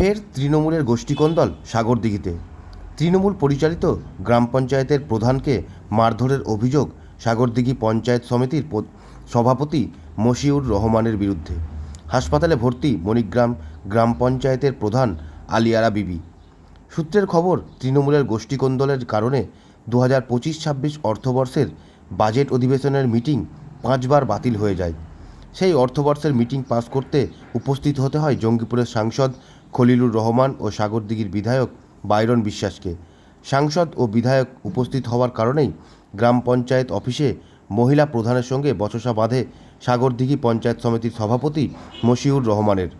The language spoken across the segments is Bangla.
ফের তৃণমূলের গোষ্ঠীকন্দল সাগরদিঘিতে। তৃণমূল পরিচালিত গ্রাম পঞ্চায়েতের প্রধানকে মারধরের অভিযোগ সাগরদিঘি পঞ্চায়েত সমিতির সভাপতি মশিউর রহমানের বিরুদ্ধে। হাসপাতালে ভর্তি মণিগ্রাম গ্রাম পঞ্চায়েতের প্রধান আলিয়ারা বিবি। সূত্রের খবর, তৃণমূলের গোষ্ঠীকন্দলের কারণে দু হাজার পঁচিশ ছাব্বিশ অর্থবর্ষের বাজেট অধিবেশনের মিটিং পাঁচবার বাতিল হয়ে যায়। সেই অর্থবর্ষের মিটিং পাস করতে উপস্থিত হতে হয় জঙ্গিপুরের সাংসদ খলিলুর রহমান ও সাগরদিঘির বিধায়ক বাইরন বিশ্বাসকে। সাংসদ ও বিধায়ক উপস্থিত হওয়ার কারণেই গ্রাম পঞ্চায়েত অফিসে মহিলা প্রধানের সঙ্গে বচসা বাঁধে সাগরদিঘি পঞ্চায়েত সমিতির সভাপতি মশিউর রহমানের।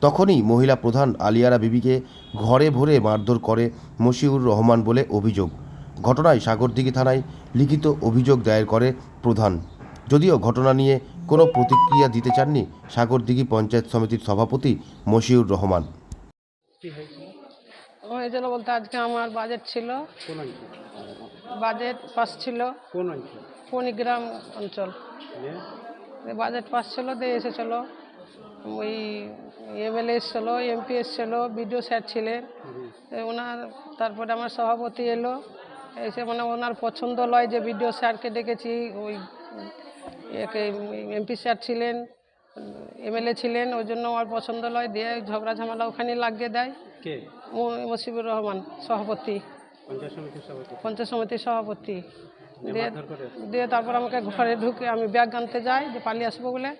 তখনই মহিলা প্রধান আলিয়ারা বিবিকে ঘরে ভরে মারধর করে মশিউর রহমান বলে অভিযোগ। ঘটনায় সাগরদিঘি থানায় লিখিত অভিযোগ দায়ের করে প্রধান। যদিও ঘটনা নিয়ে কোনো প্রতিক্রিয়া দিতে চাননি সাগরদিঘি পঞ্চায়েত সমিতির সভাপতি মশিউর রহমান। কি হয়েছিল হয়েছিল বলতে আজকে আমার বাজেট ছিল। কোন অঞ্চল বাজেট পাস ছিল। কোন অঞ্চল। পনিগ্রাম অঞ্চল বাজেট পাস ছিল দিয়ে এসেছিল। ওই এমএলএ এসেছিল এমপি এসেছিল বিডিও স্যার ছিলেন। ওনার তারপরে আমার সভাপতি এলো। এসে মানে ওনার পছন্দ লয় যে বিডিও স্যারকে ডেকেছি ওই এমপি স্যার ছিলেন। এমএলএ ছিলেন ওই জন্য আমার পছন্দ লয় দিয়ে ঝগড়া ঝামেলা ওখানে লাগিয়ে দেয়। কে? মসিবুর রহমান সভাপতি। পঞ্চায়েত সমিতির সভাপতি। দিয়ে দিয়ে তারপর আমাকে ঘরে ঢুকে আমি ব্যাগ আনতে যাই যে পালিয়ে আসব বলে।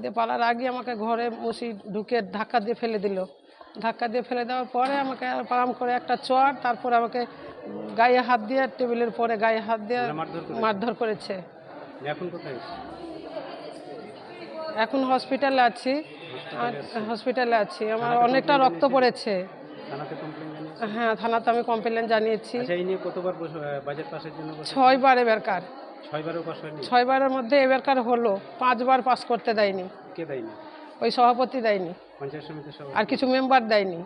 দিয়ে পালার আগে আমাকে ঘরে মুসি ঢুকে ধাক্কা দিয়ে ফেলে দিল। ধাক্কা দিয়ে ফেলে দেওয়ার পরে আমাকে পাম করে একটা চট তারপর আমাকে গায়ে হাত দিয়ে টেবিলের পরে গায়ে হাত দিয়ে মারধর করেছে। এখন কোথায়? আছিস? এখন হসপিটালে আছি। আর হসপিটালে আছি। আমার অনেকটা রক্ত পড়েছে। হ্যাঁ থানাতে আমি কমপ্লেন জানিয়েছি। ছয় কতবার বাজেট পাসের জন্য ছয়বার ছয়বারের মধ্যে এবারকার হলো। পাঁচবার পাস করতে দেয়নি। কে দেয়নি? ওই সভাপতি দেয়নি। আর কিছু মেম্বার দেয়নি।